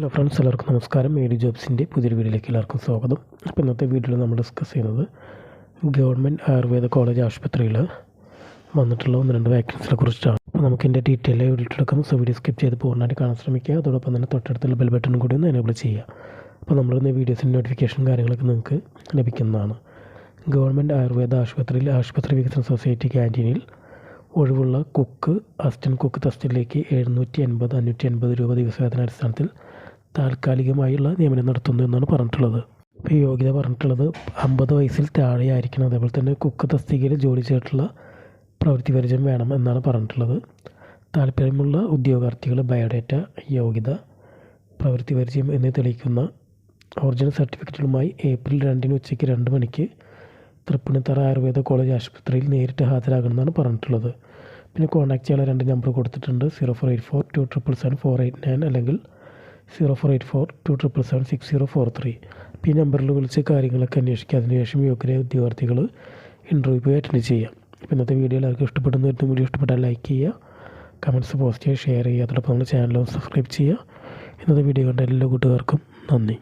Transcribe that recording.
Hello friends എല്ലാവർക്കും നമസ്കാരം. A D ജോബ്സിന്റെ പുതിയൊരു വീഡിയോയിലേക്ക് എല്ലാവർക്കും സ്വാഗതം. അപ്പോൾ ഇന്നത്തെ വീഡിയോയിൽ നമ്മൾ ഡിസ്കസ് ചെയ്യുന്നത് ഗവൺമെന്റ് ആയുർവേദ കോളേജ് ആശുപത്രിയിൽ വന്നിട്ടുള്ള ഒന്ന് രണ്ട് വാക്കൻസിനെ കുറിച്ചിട്ടാണ് അപ്പോൾ നമുക്ക് ഇതിന്റെ ഡീറ്റെയിൽ എടുക്കാം. സോ വീഡിയോ സ്കിപ്പ് ചെയ്ത് പൂർണമായിട്ട് കാണാൻ ശ്രമിക്കുക. അതോടൊപ്പം തന്നെ തൊട്ടടുത്തുള്ള ബെൽ ബട്ടണും കൂടി ഒന്ന് എനേബിൾ ചെയ്യുക. അപ്പോൾ നമ്മളിന്ന് വീഡിയോസിന്റെ നോട്ടിഫിക്കേഷൻ കാര്യങ്ങളൊക്കെ നിങ്ങൾക്ക് ലഭിക്കുന്നതാണ്. ഗവൺമെന്റ് ആയുർവേദ ആശുപത്രിയിൽ ആശുപത്രി വികസന സൊസൈറ്റി ക്യാന്റീനിൽ ഒഴിവുള്ള കുക്ക് അസിസ്റ്റന്റ് കുക്ക് തസ്റ്റിലേക്ക് എഴുന്നൂറ്റി എൺപത് അഞ്ഞൂറ്റി എൺപത് രൂപ ദിവസവേതന അടിസ്ഥാനത്തിൽ താൽക്കാലികമായുള്ള നിയമനം നടത്തുന്നു എന്നാണ് പറഞ്ഞിട്ടുള്ളത്. ഇപ്പോൾ യോഗ്യത പറഞ്ഞിട്ടുള്ളത് അമ്പത് വയസ്സിൽ താഴെയായിരിക്കണം. അതേപോലെ തന്നെ കുക്ക് തസ്തികയിൽ ജോലി ചെയ്തിട്ടുള്ള പ്രവൃത്തി പരിചയം വേണം എന്നാണ് പറഞ്ഞിട്ടുള്ളത്. താല്പര്യമുള്ള ഉദ്യോഗാർത്ഥികൾ ബയോഡേറ്റ യോഗ്യത പ്രവൃത്തി പരിചയം എന്നിവ തെളിയിക്കുന്ന ഒറിജിനൽ സർട്ടിഫിക്കറ്റുകളുമായി ഏപ്രിൽ രണ്ടിന് ഉച്ചയ്ക്ക് രണ്ട് മണിക്ക് തൃപ്പൂണിത്തറ ആയുർവേദ കോളേജ് ആശുപത്രിയിൽ നേരിട്ട് ഹാജരാകണമെന്നാണ് പറഞ്ഞിട്ടുള്ളത്. പിന്നെ കോൺടാക്ട് ചെയ്യാനുള്ള രണ്ട് നമ്പർ കൊടുത്തിട്ടുണ്ട്. Zero four eight four two triple seven four eight nine അല്ലെങ്കിൽ zero four eight four two triple seven six zero four three. ഈ നമ്പറിൽ വിളിച്ച് കാര്യങ്ങളൊക്കെ അന്വേഷിക്കുക. അതിനുശേഷം യോഗ്യരായ ഉദ്യോഗാർത്ഥികൾ ഇന്റർവ്യൂ പോയി അറ്റൻഡ് ചെയ്യാം. ഇന്നത്തെ വീഡിയോ എല്ലാവർക്കും ഇഷ്ടപ്പെടുന്ന ഒരു വീഡിയോ ഇഷ്ടപ്പെട്ടാൽ ലൈക്ക് ചെയ്യുക. കമന്റ്സ് പോസ്റ്റ് ചെയ്യുക ഷെയർ ചെയ്യുക. അതോടൊപ്പം നമ്മുടെ ചാനലും സബ്സ്ക്രൈബ് ചെയ്യുക. ഇന്നത്തെ വീഡിയോ കണ്ട എല്ലാ കൂട്ടുകാർക്കും നന്ദി.